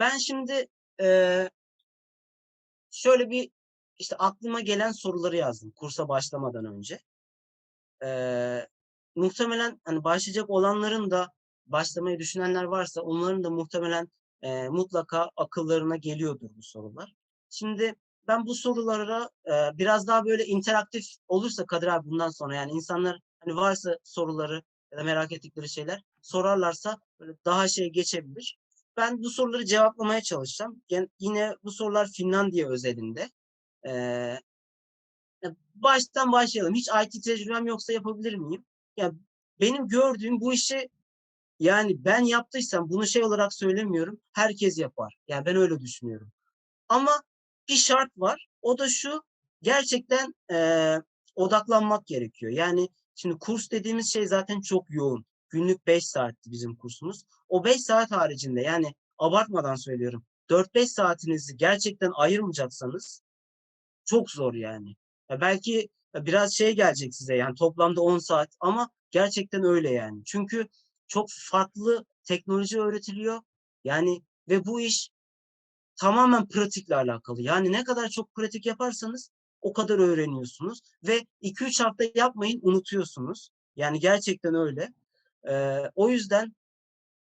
ben şimdi eee şöyle bir işte aklıma gelen soruları yazdım kursa başlamadan önce. Eee, muhtemelen hani başlayacak olanların da başlamayı düşünenler varsa onların da muhtemelen eee, mutlaka akıllarına geliyordur bu sorular. Şimdi ben bu sorulara eee, biraz daha böyle interaktif olursa Kadir abi bundan sonra yani insanlar hani varsa soruları ya da merak ettikleri şeyler sorarlarsa böyle daha şey geçebilir. Ben bu soruları cevaplamaya çalışacağım. Gen- yine bu sorular Finlandiya özelinde. Ya baştan başlayalım. Hiç IT tecrübem yoksa yapabilir miyim? Ya benim gördüğüm bu işi yani ben yaptıysam bunu şey olarak söylemiyorum. Herkes yapar. Yani ben öyle düşünüyorum. Ama bir şart var. O da şu. Gerçekten eee, odaklanmak gerekiyor. Yani şimdi kurs dediğimiz şey zaten çok yoğun. Günlük 5 saatti bizim kursumuz. O 5 saat haricinde yani abartmadan söylüyorum. 4-5 saatinizi gerçekten ayırmayacaksanız çok zor yani. Ya belki biraz şey gelecek size yani toplamda 10 saat ama gerçekten öyle yani. Çünkü çok farklı teknoloji öğretiliyor. Yani ve bu iş tamamen pratikle alakalı. Yani ne kadar çok pratik yaparsanız o kadar öğreniyorsunuz ve 2-3 hafta yapmayın unutuyorsunuz. Yani gerçekten öyle. Ee, o yüzden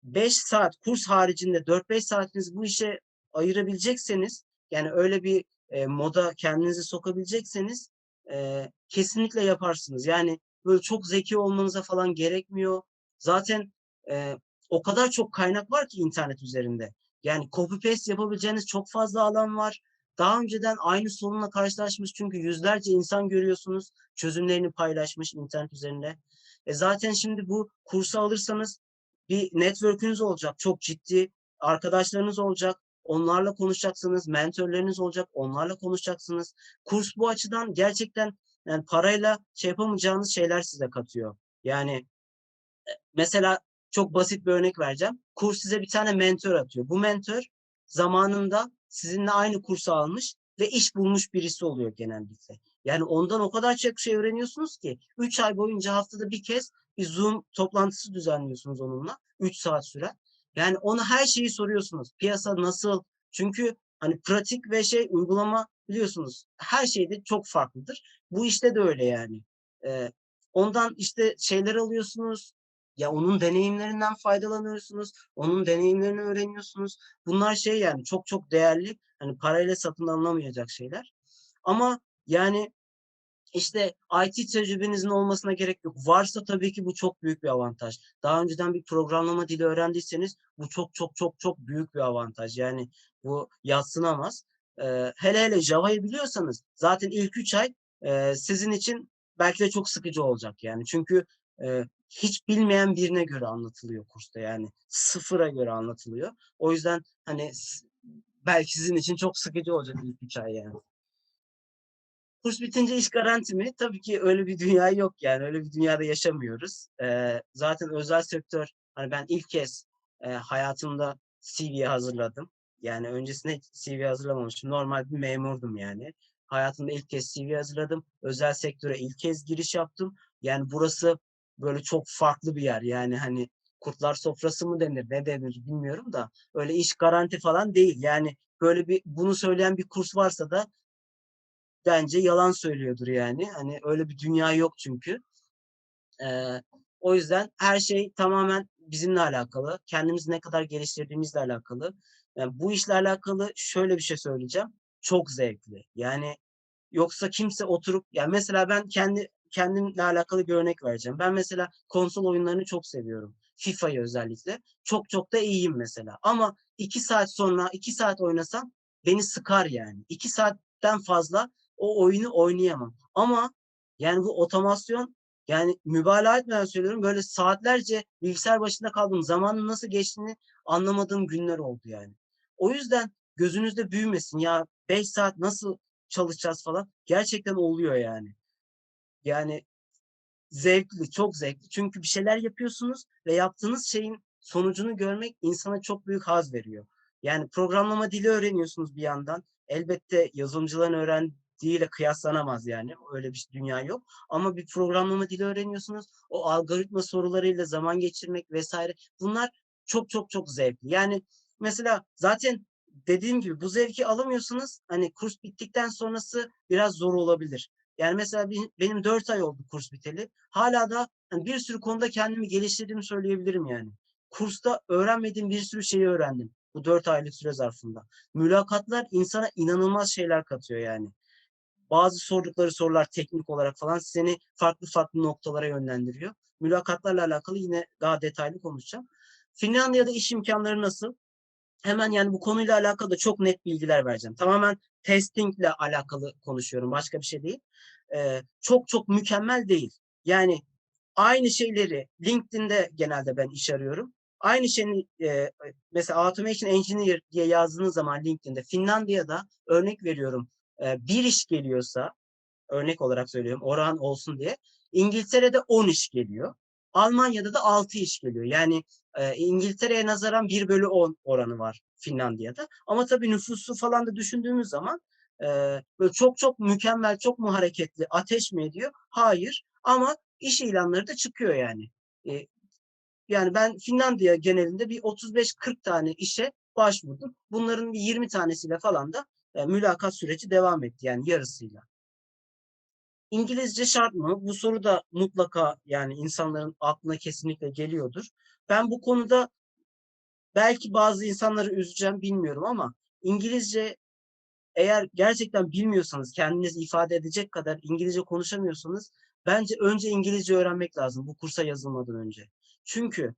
5 saat kurs haricinde 4-5 saatinizi bu işe ayırabilecekseniz yani öyle bir e, moda kendinizi sokabilecekseniz e, kesinlikle yaparsınız. Yani böyle çok zeki olmanıza falan gerekmiyor. Zaten e, o kadar çok kaynak var ki internet üzerinde. Yani copy paste yapabileceğiniz çok fazla alan var. Daha önceden aynı sorunla karşılaşmış çünkü yüzlerce insan görüyorsunuz çözümlerini paylaşmış internet üzerinde. E zaten şimdi bu kursu alırsanız bir network'ünüz olacak. Çok ciddi arkadaşlarınız olacak. Onlarla konuşacaksınız. Mentörleriniz olacak. Onlarla konuşacaksınız. Kurs bu açıdan gerçekten yani parayla şey yapamayacağınız şeyler size katıyor. Yani mesela çok basit bir örnek vereceğim. Kurs size bir tane mentor atıyor. Bu mentor zamanında sizinle aynı kursu almış ve iş bulmuş birisi oluyor genellikle. Yani ondan o kadar çok şey öğreniyorsunuz ki 3 ay boyunca haftada bir kez bir Zoom toplantısı düzenliyorsunuz onunla. 3 saat süren. Yani ona her şeyi soruyorsunuz. Piyasa nasıl? Çünkü hani pratik ve şey uygulama biliyorsunuz her şeyde çok farklıdır. Bu işte de öyle yani. Ee, ondan işte şeyler alıyorsunuz. Ya onun deneyimlerinden faydalanıyorsunuz. Onun deneyimlerini öğreniyorsunuz. Bunlar şey yani çok çok değerli. Hani parayla satın alınamayacak şeyler. Ama yani işte IT tecrübenizin olmasına gerek yok. Varsa tabii ki bu çok büyük bir avantaj. Daha önceden bir programlama dili öğrendiyseniz bu çok çok çok çok büyük bir avantaj. Yani bu yadsınamaz. Ee, hele hele Java'yı biliyorsanız zaten ilk 3 ay e, sizin için belki de çok sıkıcı olacak yani. Çünkü e, hiç bilmeyen birine göre anlatılıyor kursta yani. Sıfıra göre anlatılıyor. O yüzden hani belki sizin için çok sıkıcı olacak ilk 3 ay yani. Kurs bitince iş garanti mi? Tabii ki öyle bir dünya yok yani. Öyle bir dünyada yaşamıyoruz. Ee, zaten özel sektör, hani ben ilk kez e, hayatımda CV hazırladım. Yani öncesinde CV hazırlamamıştım. Normal bir memurdum yani. Hayatımda ilk kez CV hazırladım. Özel sektöre ilk kez giriş yaptım. Yani burası böyle çok farklı bir yer. Yani hani kurtlar sofrası mı denir, ne denir bilmiyorum da öyle iş garanti falan değil. Yani böyle bir bunu söyleyen bir kurs varsa da bence yalan söylüyordur yani. Hani öyle bir dünya yok çünkü. Ee, o yüzden her şey tamamen bizimle alakalı. Kendimizi ne kadar geliştirdiğimizle alakalı. Yani bu işle alakalı şöyle bir şey söyleyeceğim. Çok zevkli. Yani yoksa kimse oturup yani mesela ben kendi kendimle alakalı bir örnek vereceğim. Ben mesela konsol oyunlarını çok seviyorum. FIFA'yı özellikle. Çok çok da iyiyim mesela. Ama iki saat sonra iki saat oynasam beni sıkar yani. İki saatten fazla o oyunu oynayamam. Ama yani bu otomasyon yani mübalağa etmeden söylüyorum böyle saatlerce bilgisayar başında kaldım. Zamanın nasıl geçtiğini anlamadığım günler oldu yani. O yüzden gözünüzde büyümesin ya 5 saat nasıl çalışacağız falan. Gerçekten oluyor yani. Yani zevkli, çok zevkli. Çünkü bir şeyler yapıyorsunuz ve yaptığınız şeyin sonucunu görmek insana çok büyük haz veriyor. Yani programlama dili öğreniyorsunuz bir yandan. Elbette yazılımcıların öğrendiğiyle kıyaslanamaz yani. Öyle bir dünya yok. Ama bir programlama dili öğreniyorsunuz. O algoritma sorularıyla zaman geçirmek vesaire. Bunlar çok çok çok zevkli. Yani mesela zaten dediğim gibi bu zevki alamıyorsanız hani kurs bittikten sonrası biraz zor olabilir. Yani mesela benim 4 ay oldu kurs biteli. Hâlâ da hani bir sürü konuda kendimi geliştirdiğimi söyleyebilirim yani. Kursta öğrenmediğim bir sürü şeyi öğrendim bu 4 aylık süre zarfında. Mülakatlar insana inanılmaz şeyler katıyor yani. Bazı sordukları sorular teknik olarak falan seni farklı farklı noktalara yönlendiriyor. Mülakatlarla alakalı yine daha detaylı konuşacağım. Finlandiya'da iş imkânları nasıl? Hemen yani bu konuyla alakalı da çok net bilgiler vereceğim. Tamamen testingle alakalı konuşuyorum, başka bir şey değil. Eee, çok çok mükemmel değil. Yani aynı şeyleri LinkedIn'de genelde ben iş arıyorum. Aynı şeyin, eee, mesela Automation Engineer diye yazdığınız zaman LinkedIn'de Finlandiya'da örnek veriyorum, eee, 1 iş geliyorsa, örnek olarak söylüyorum oran olsun diye, İngiltere'de 10 iş geliyor. Almanya'da da 6 iş geliyor. Yani, eee, İngiltere'ye nazaran 1/10 oranı var Finlandiya'da. Ama tabii nüfusu falan da düşündüğümüz zaman, eee, böyle çok çok mükemmel, çok mu hareketli, ateş mi ediyor? Hayır ama iş ilanları da çıkıyor yani. Eee, yani ben Finlandiya genelinde bir 35-40 tane işe başvurdum. Bunların bir 20 tanesiyle falan da, eee, mülakat süreci devam etti yani yarısıyla. İngilizce şart mı? Bu soru da mutlaka yani insanların aklına kesinlikle geliyordur. Ben bu konuda belki bazı insanları üzeceğim bilmiyorum ama İngilizce eğer gerçekten bilmiyorsanız, kendinizi ifade edecek kadar İngilizce konuşamıyorsanız bence önce İngilizce öğrenmek lazım bu kursa yazılmadan önce. Çünkü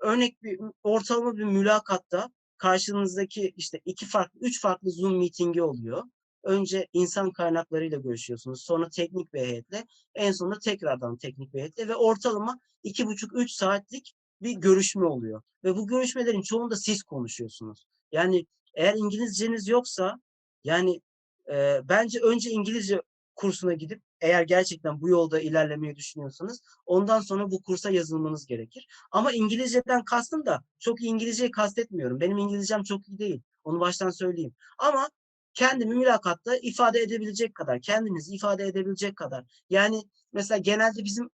örnek bir ortalama bir mülakatta karşınızdaki işte 2 farklı, 3 farklı Zoom meeting'i oluyor. Önce insan kaynaklarıyla görüşüyorsunuz. Sonra teknik bir heyetle. En sonunda tekrardan teknik bir heyetle ve ortalama 2,5-3 saatlik bir görüşme oluyor. Ve bu görüşmelerin çoğunda siz konuşuyorsunuz. Yani eğer İngilizceniz yoksa yani, eee, bence önce İngilizce kursuna gidip eğer gerçekten bu yolda ilerlemeyi düşünüyorsanız ondan sonra bu kursa yazılmanız gerekir. Ama İngilizceden kastım da çok İngilizceyi kastetmiyorum. Benim İngilizcem çok iyi değil. Onu baştan söyleyeyim. Ama kendimi mülakatta ifade edebilecek kadar, kendinizi ifade edebilecek kadar. Yani mesela genelde bizim,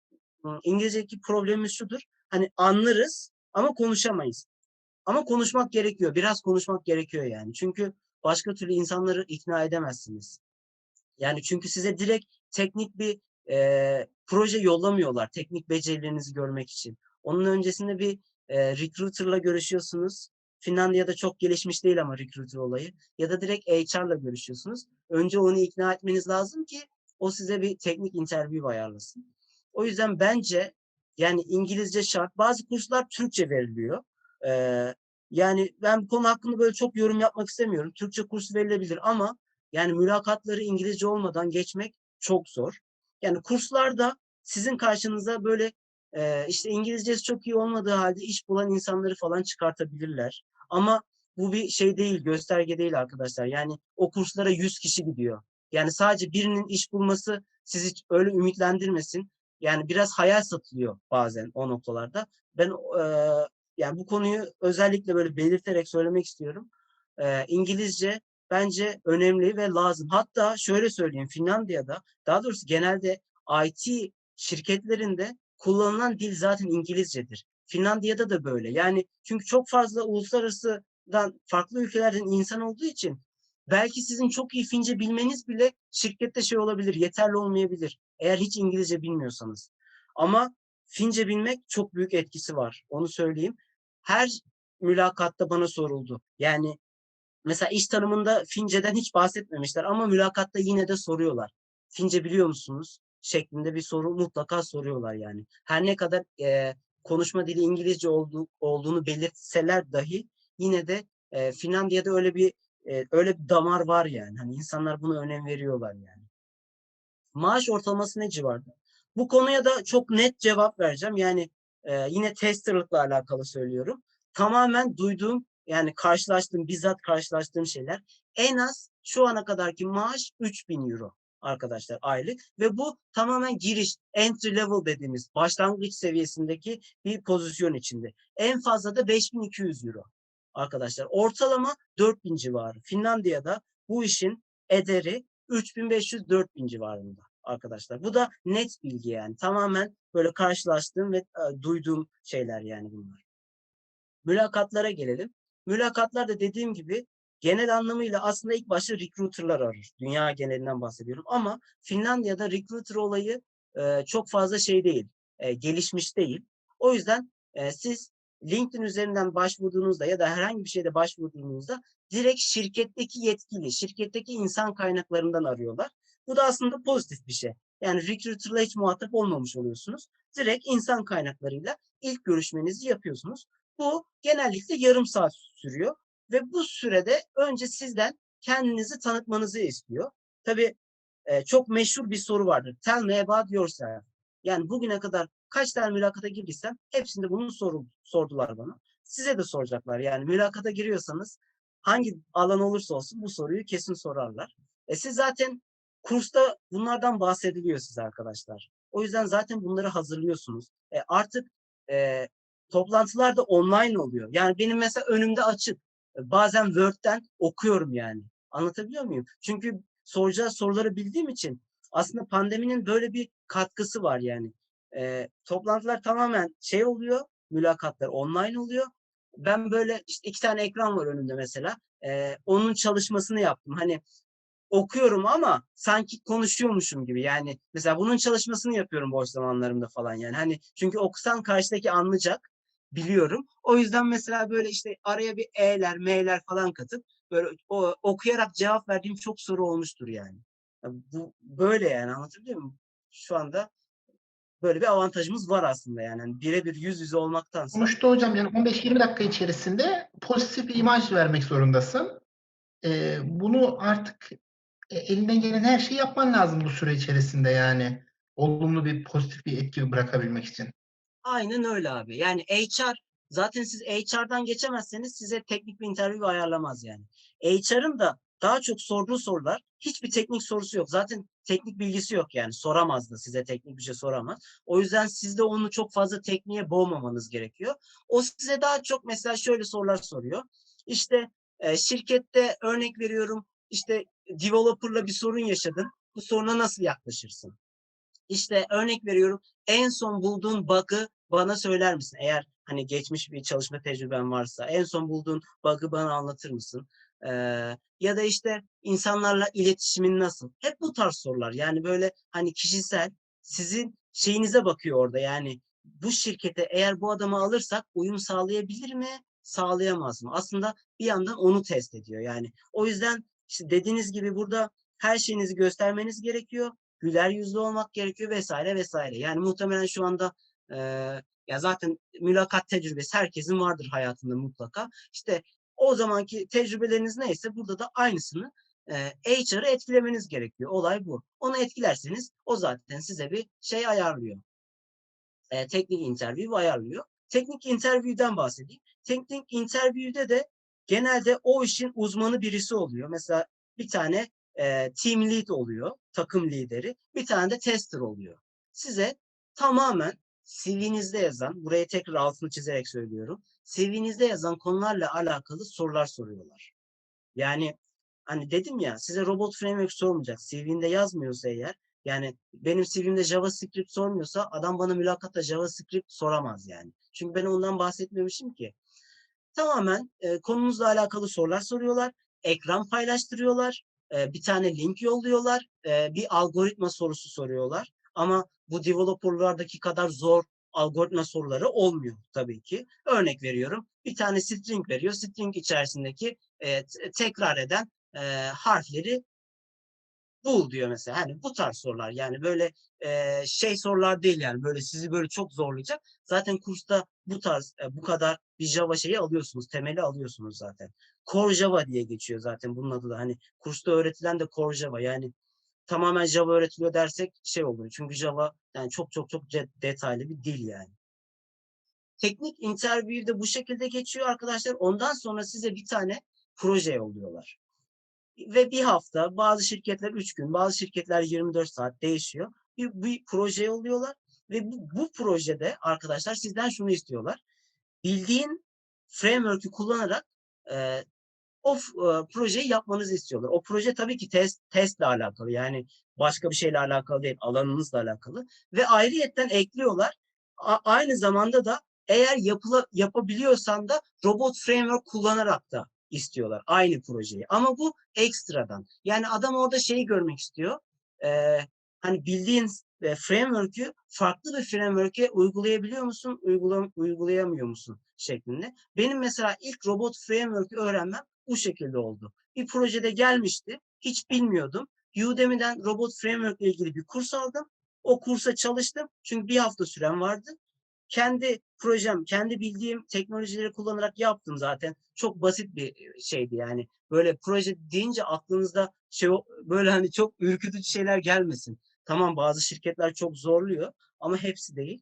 ımm, İngilizce'deki problemimiz şudur: Hani anlarız ama konuşamayız. Ama konuşmak gerekiyor. Biraz konuşmak gerekiyor yani. Çünkü başka türlü insanları ikna edemezsiniz. Yani çünkü size direkt teknik bir, eee, proje yollamıyorlar teknik becerilerinizi görmek için. Onun öncesinde bir, eee, recruiter'la görüşüyorsunuz. Finlandiya'da çok gelişmiş değil ama recruiter olayı ya da direkt HR'la görüşüyorsunuz. Önce onu ikna etmeniz lazım ki o size bir teknik interview ayarlasın. O yüzden bence yani İngilizce şart. Bazı kurslar Türkçe veriliyor. Eee, yani ben bu konu hakkında böyle çok yorum yapmak istemiyorum. Türkçe kursu verilebilir ama yani mülakatları İngilizce olmadan geçmek çok zor. Yani kurslarda sizin karşınıza böyle, eee, işte İngilizcesi çok iyi olmadığı hâlde iş bulan insanları falan çıkartabilirler. Ama bu bir şey değil, gösterge değil arkadaşlar. Yani o kurslara 100 kişi gidiyor. Yani sadece birinin iş bulması sizi öyle ümitlendirmesin. Yani biraz hayal satılıyor bazen o noktalarda. Ben, eee, yani bu konuyu özellikle böyle belirterek söylemek istiyorum. Eee, İngilizce bence önemli ve lazım. Hatta şöyle söyleyeyim, Finlandiya'da, daha doğrusu genelde IT şirketlerinde kullanılan dil zaten İngilizcedir. Finlandiya'da da böyle. Yani çünkü çok fazla uluslararasıdan, farklı ülkelerden insan olduğu için belki sizin çok iyi Fince bilmeniz bile şirkette şey olabilir, yeterli olmayabilir eğer hiç İngilizce bilmiyorsanız. Ama Fince bilmek çok büyük etkisi var, onu söyleyeyim. Her mülakatta bana soruldu. Yani mesela iş tanımında Finceden hiç bahsetmemişler ama mülakatta yine de soruyorlar. "Fince biliyor musunuz?" şeklinde bir soru mutlaka soruyorlar yani. Her ne kadar, eee, konuşma dili İngilizce olduğu olduğunu belirtseler dahi yine de, eee, Finlandiya'da öyle bir, eee, öyle bir damar var yani. Hani insanlar buna önem veriyorlar yani. Maaş ortalaması ne civarda? Bu konuya da çok net cevap vereceğim. Yani, eee, yine testerlıkla alakalı söylüyorum. Tamamen duyduğum, yani karşılaştığım, bizzat karşılaştığım şeyler. En az şu ana kadarki maaş €3000 arkadaşlar aylık ve bu tamamen giriş, entry level dediğimiz başlangıç seviyesindeki bir pozisyon içinde. En fazla da €5200 arkadaşlar. Ortalama 4000 civarı. Finlandiya'da bu işin ederi 3500-4000 civarında arkadaşlar. Bu da net bilgi yani. Tamamen böyle karşılaştığım ve, eee, duyduğum şeyler yani bunlar. Mülakatlara gelelim. Mülakatlar da dediğim gibi genel anlamıyla aslında ilk başta recruiter'lar arar. Dünya genelinden bahsediyorum ama Finlandiya'da recruiter olayı e, çok fazla şey değil, e, gelişmiş değil. O yüzden e, siz LinkedIn üzerinden başvurduğunuzda ya da herhangi bir şeyde başvurduğunuzda direkt şirketteki yetkili, şirketteki insan kaynaklarından arıyorlar. Bu da aslında pozitif bir şey. Yani recruiter'la hiç muhatap olmamış oluyorsunuz. Direkt insan kaynaklarıyla ilk görüşmenizi yapıyorsunuz. Bu genellikle yarım saat sürüyor ve bu sürede önce sizden kendinizi tanıtmanızı istiyor. Tabii e, çok meşhur bir soru vardır. Tell me about yourself. Yani bugüne kadar kaç tane mülakata girdiysem hepsinde bunu soru, sordular bana. Size de soracaklar. Yani mülakata giriyorsanız hangi alan olursa olsun bu soruyu kesin sorarlar. E siz zaten kursta bunlardan bahsediliyor size arkadaşlar. O yüzden zaten bunları hazırlıyorsunuz. E artık e, toplantılar da online oluyor. Yani benim mesela önümde açık. Bazen Word'den okuyorum yani. Anlatabiliyor muyum? Çünkü soracağı soruları bildiğim için aslında pandeminin böyle bir katkısı var yani. E, toplantılar tamamen şey oluyor, mülakatlar online oluyor. Ben böyle işte iki tane ekran var önümde mesela. E, onun çalışmasını yaptım. Hani okuyorum ama sanki konuşuyormuşum gibi. Yani mesela bunun çalışmasını yapıyorum boş zamanlarımda falan yani. Hani çünkü okusan karşıdaki anlayacak biliyorum. O yüzden mesela böyle işte araya bir e'ler, m'ler falan katıp böyle o, okuyarak cevap verdiğim çok soru olmuştur yani. Bu böyle yani anlatabiliyor muyum? Şu anda böyle bir avantajımız var aslında yani. yani birebir yüz yüze olmaktansa. Sonuçta hocam yani 15-20 dakika içerisinde pozitif bir imaj vermek zorundasın. Ee, bunu artık e, elinden gelen her şeyi yapman lazım bu süre içerisinde yani. Olumlu bir pozitif bir etki bırakabilmek için. Aynen öyle abi. Yani HR zaten siz HR'dan geçemezseniz size teknik bir interview ayarlamaz yani. HR'ın da daha çok sorduğu sorular hiçbir teknik sorusu yok. Zaten teknik bilgisi yok yani. Soramaz da size teknik bir şey soramaz. O yüzden siz de onu çok fazla tekniğe boğmamanız gerekiyor. O size daha çok mesela şöyle sorular soruyor. İşte e, şirkette örnek veriyorum işte developer'la bir sorun yaşadın. Bu soruna nasıl yaklaşırsın? İşte örnek veriyorum en son bulduğun bug'ı bana söyler misin? Eğer hani geçmiş bir çalışma tecrüben varsa en son bulduğun bug'ı bana anlatır mısın? Ee, ya da işte insanlarla iletişimin nasıl? Hep bu tarz sorular. Yani böyle hani kişisel sizin şeyinize bakıyor orada. Yani bu şirkete eğer bu adamı alırsak uyum sağlayabilir mi? Sağlayamaz mı? Aslında bir yandan onu test ediyor. Yani o yüzden işte dediğiniz gibi burada her şeyinizi göstermeniz gerekiyor. Güler yüzlü olmak gerekiyor vesaire vesaire. Yani muhtemelen şu anda e, ya zaten mülakat tecrübesi herkesin vardır hayatında mutlaka. İşte o zamanki tecrübeleriniz neyse burada da aynısını e, HR'ı etkilemeniz gerekiyor. Olay bu. Onu etkilerseniz o zaten size bir şey ayarlıyor. E, teknik interview ayarlıyor. Teknik interview'den bahsedeyim. Teknik interview'de de genelde o işin uzmanı birisi oluyor. Mesela bir tane e, team lead oluyor, takım lideri. Bir tane de tester oluyor. Size tamamen CV'nizde yazan, buraya tekrar altını çizerek söylüyorum. CV'nizde yazan konularla alakalı sorular soruyorlar. Yani hani dedim ya size robot framework sormayacak. CV'nde yazmıyorsa eğer yani benim CV'mde JavaScript sormuyorsa adam bana mülakatta JavaScript soramaz yani. Çünkü ben ondan bahsetmemişim ki. Tamamen e, konunuzla alakalı sorular soruyorlar. Ekran paylaştırıyorlar. E, bir tane link yolluyorlar. E, bir algoritma sorusu soruyorlar. Ama bu developerlardaki kadar zor algoritma soruları olmuyor tabii ki. Örnek veriyorum. Bir tane string veriyor. String içerisindeki e, tekrar eden e, harfleri bul diyor mesela. Hani bu tarz sorular yani böyle e, şey sorular değil yani böyle sizi böyle çok zorlayacak. Zaten kursta bu tarz e, bu kadar bir Java şeyi alıyorsunuz. Temeli alıyorsunuz zaten. Core Java diye geçiyor zaten bunun adı da. Hani kursta öğretilen de Core Java yani tamamen Java öğretiliyor dersek şey olur. Çünkü Java yani çok çok çok detaylı bir dil yani. Teknik interview de bu şekilde geçiyor arkadaşlar. Ondan sonra size bir tane proje yolluyorlar. Ve bir hafta, bazı şirketler 3 gün, bazı şirketler 24 saat değişiyor. Bir, bir proje yolluyorlar. Ve bu, bu projede arkadaşlar sizden şunu istiyorlar. Bildiğin framework'ü kullanarak e, o e, projeyi yapmanızı istiyorlar. O proje tabii ki test testle alakalı. Yani başka bir şeyle alakalı değil, alanınızla alakalı. Ve ayrıyetten ekliyorlar. A, aynı zamanda da Eğer yapıla, yapabiliyorsan da robot framework kullanarak da istiyorlar aynı projeyi. Ama bu ekstradan. Yani adam orada şeyi görmek istiyor. Ee, hani bildiğin e, framework'ü farklı bir framework'e uygulayabiliyor musun, uygula, uygulayamıyor musun şeklinde. Benim mesela ilk robot framework'ü öğrenmem bu şekilde oldu. Bir projede gelmişti, hiç bilmiyordum. Udemy'den robot framework ile ilgili bir kurs aldım. O kursa çalıştım çünkü bir hafta sürem vardı. Kendi projem, kendi bildiğim teknolojileri kullanarak yaptım zaten. Çok basit bir şeydi yani. Böyle proje deyince aklınızda şey böyle hani çok ürkütücü şeyler gelmesin. Tamam bazı şirketler çok zorluyor ama hepsi değil.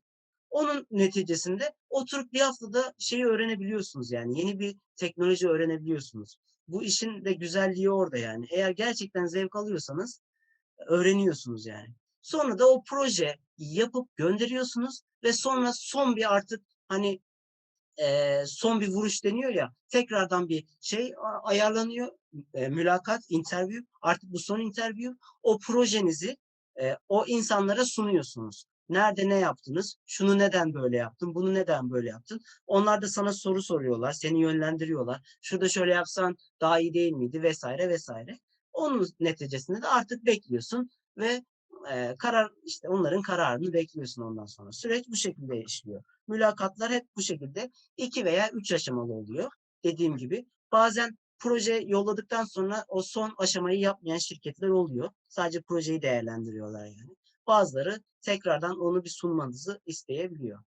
Onun neticesinde oturup bir haftada şeyi öğrenebiliyorsunuz yani. Yeni bir teknoloji öğrenebiliyorsunuz. Bu işin de güzelliği orada yani. Eğer gerçekten zevk alıyorsanız öğreniyorsunuz yani. Sonra da o proje yapıp gönderiyorsunuz ve sonra son bir artık hani e, son bir vuruş deniyor ya tekrardan bir şey ayarlanıyor e, mülakat, interview artık bu son interview o projenizi e, o insanlara sunuyorsunuz. Nerede ne yaptınız? Şunu neden böyle yaptın? Bunu neden böyle yaptın? Onlar da sana soru soruyorlar, seni yönlendiriyorlar. Şurada şöyle yapsan daha iyi değil miydi vesaire vesaire. Onun neticesinde de artık bekliyorsun ve e, karar işte onların kararını bekliyorsun ondan sonra. Süreç bu şekilde işliyor. Mülakatlar hep bu şekilde iki veya üç aşamalı oluyor. Dediğim gibi bazen proje yolladıktan sonra o son aşamayı yapmayan şirketler oluyor. Sadece projeyi değerlendiriyorlar yani. Bazıları tekrardan onu bir sunmanızı isteyebiliyor.